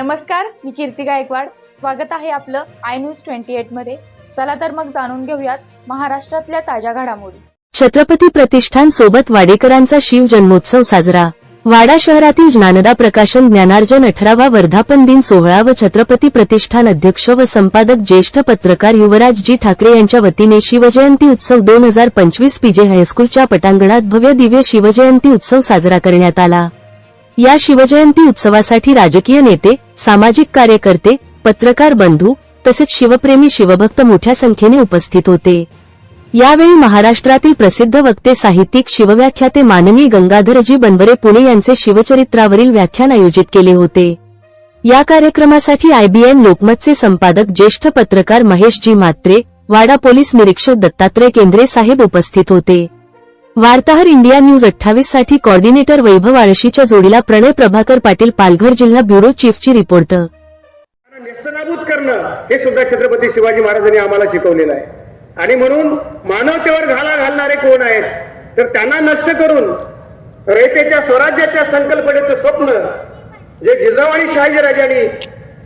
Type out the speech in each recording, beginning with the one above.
नमस्कार मी कीर्ती गायकवाड. स्वागत आहे आपलं आय न्यूज ट्वेंटी एटमध्ये चला तर मग जाणून घेऊयात महाराष्ट्रातल्या ताज्या घडामोडी. छत्रपती प्रतिष्ठान सोबत वाडेकरांचा शिव जन्मोत्सव साजरा. वाडा शहरातील ज्ञानदा प्रकाशन ज्ञानार्जन अठरावा वर्धापन दिन सोहळा व छत्रपती प्रतिष्ठान अध्यक्ष व संपादक ज्येष्ठ पत्रकार युवराजजी ठाकरे यांच्या वतीने शिवजयंती उत्सव दोन हजार पंचवीस पीजे हायस्कूलच्या पटांगणात भव्य दिव्य शिवजयंती उत्सव साजरा करण्यात आला. या शिवजयंती उत्सवासाठी राजकीय नेते सामाजिक कार्यकर्ते पत्रकार बंधू तसेच शिवप्रेमी शिवभक्त मोठ्या संख्येने उपस्थित होते. यावेळी महाराष्ट्रातील प्रसिद्ध वक्ते साहित्यिक शिवव्याख्याते माननीय गंगाधरजी बनबरे पुणे यांचे शिवचरित्रावरील व्याख्यान आयोजित केले होते. या कार्यक्रमासाठी आयबीएन लोकमतचे संपादक ज्येष्ठ पत्रकार महेशजी मात्रे वाडा पोलीस निरीक्षक दत्तात्रय केंद्रे साहेब उपस्थित होते. वार्ताहर इंडिया न्यूज अठ्ठावीससाठी कॉर्डिनेटर वैभव आळशीच्या जोडीला प्रणय प्रभाकर पाटील पालघर जिल्हा ब्युरो चीफची रिपोर्ट. नेस्तनाबूत करणं हे सुद्धा छत्रपती शिवाजी महाराजांनी आम्हाला शिकवलेलं आहे. आणि म्हणून मानवतेवर घाला घालणारे कोण आहेत तर त्यांना नष्ट करून रयतेच्या स्वराज्याच्या संकल्पनेचं स्वप्न जे जिजाऊ शहाजीराजांनी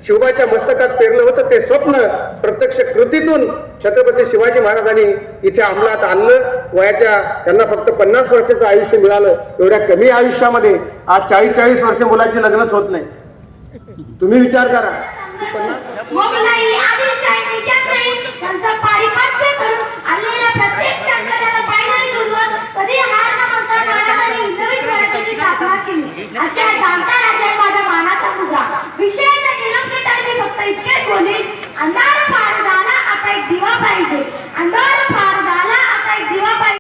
शिवबाच्या मस्तकात पेरलं होतं ते स्वप्न प्रत्यक्ष कृतीतून छत्रपती शिवाजी महाराजांनी इथे अंमलात आणलं. वयाच्या त्यांना फक्त पन्नास वर्षाचं आयुष्य मिळालं एवढ्या कमी आयुष्यामध्ये आज चाळीस चाळीस वर्ष मुलाची लग्नच होत नाही. तुम्ही विचार करा. पन्नास